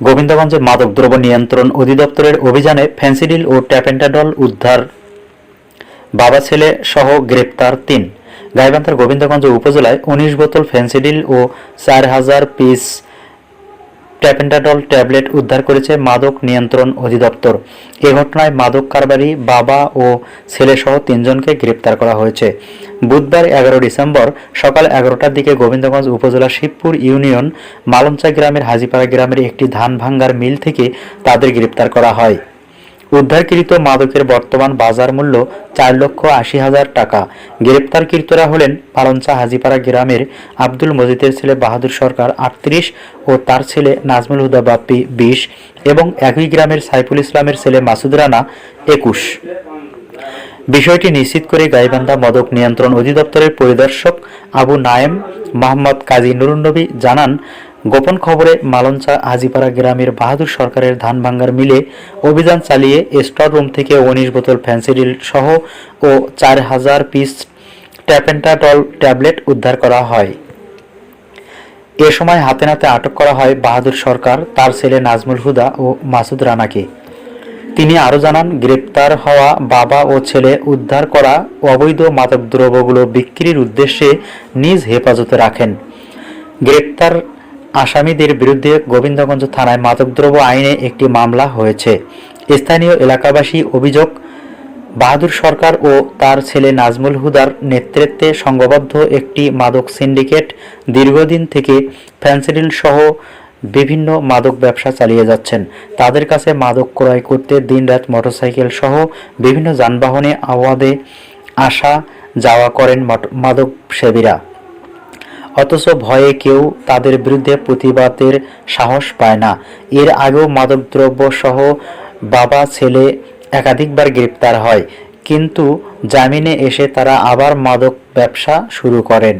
গোবিন্দগঞ্জে মাদকদ্রব্য নিয়ন্ত্রণ অধিদপ্তরের অভিযানে ফেন্সিডিল ও ট্যাপেন্টাডল উদ্ধার। বাবা, ছেলে সহ গ্রেপ্তার তিন। গাইবান্ধার গোবিন্দগঞ্জ উপজেলায় উনিশ বোতল ফেন্সিডিল ও চার হাজার পিস ট্যাপেন্টাডল ট্যাবলেট উদ্ধার করেছে মাদক নিয়ন্ত্রণ অধিদপ্তর। এ ঘটনায় মাদক কারবারি বাবা ও ছেলেসহ তিনজনকে গ্রেপ্তার করা হয়েছে। বুধবার এগারো ডিসেম্বর সকাল এগারোটার দিকে গোবিন্দগঞ্জ উপজেলা শিবপুর ইউনিয়ন মালঞ্চা গ্রামের হাজিপাড়া গ্রামের একটি ধান ভাঙ্গার মিল থেকে তাদের গ্রেপ্তার করা হয়। উদ্ধারকৃত মাদকের বর্তমান বাজার মূল্য চার লক্ষ আশি হাজার টাকা। গ্রেপ্তারকৃতরা হলেন পালঞ্চা হাজিপাড়া গ্রামের আব্দুল মজিদের ছেলে বাহাদুর সরকার আটত্রিশ ও তার ছেলে নাজমুল হুদা বাপ্পি বিশ এবং একই গ্রামের সাইফুল ইসলামের ছেলে মাসুদ রানা একুশ। বিষয়টি নিশ্চিত করে গাইবান্ধা মদক নিয়ন্ত্রণ অধিদপ্তরের পরিদর্শক আবু নায়েম মোহাম্মদ কাজী নুরুন্নবী জানান গোপন খবরে মালঞ্চা হাজিপাড়া গ্রামের বাহাদুর সরকারের ধান ভাঙ্গার মিলে অভিযান চালিয়ে স্টোর রুম থেকে উনিশ বোতল ফ্যান্সিডিল সহ ও চার হাজার পিস ট্যাপেন্টাটল ট্যাবলেট উদ্ধার করা হয়। এ সময় হাতে নাতে আটক করা হয় বাহাদুর সরকার, তার ছেলে নাজমুল হুদা ও মাসুদ রানাকে। তিনি আরও জানান, গ্রেপ্তার হওয়া বাবা ও ছেলে উদ্ধার করা অবৈধ মাদকদ্রব্যগুলো বিক্রির উদ্দেশ্যে নিজ হেফাজতে রাখেন। গ্রেপ্তার আসামিদের বিরুদ্ধে গোবিন্দগঞ্জ থানায় মাদকদ্রব্য আইনে একটি মামলা হয়েছে। স্থানীয় এলাকাবাসী অভিযোগ, বাহাদুর সরকার ও তার ছেলে নাজমুল হুদার নেতৃত্বে সংঘবদ্ধ একটি মাদক সিন্ডিকেট দীর্ঘদিন থেকে ফ্যান্সিডিল সহ বিভিন্ন মাদক ব্যবসা চালিয়ে যাচ্ছেন। তাদের কাছে মাদক ক্রয় করতে দিনরাত মোটরসাইকেল সহ বিভিন্ন যানবাহনে আওয়াদে আসা যাওয়া করেন মাদক সেবীরা অথচ ভয়ে কেউ তাদের বিরুদ্ধে প্রতিবাদের সাহস পায় না। এর আগেও মাদকদ্রব্য সহ বাবা, ছেলে একাধিকবার গ্রেপ্তার হয়। কিন্তু জামিনে এসে তারা আবার মাদক ব্যবসা শুরু করেন।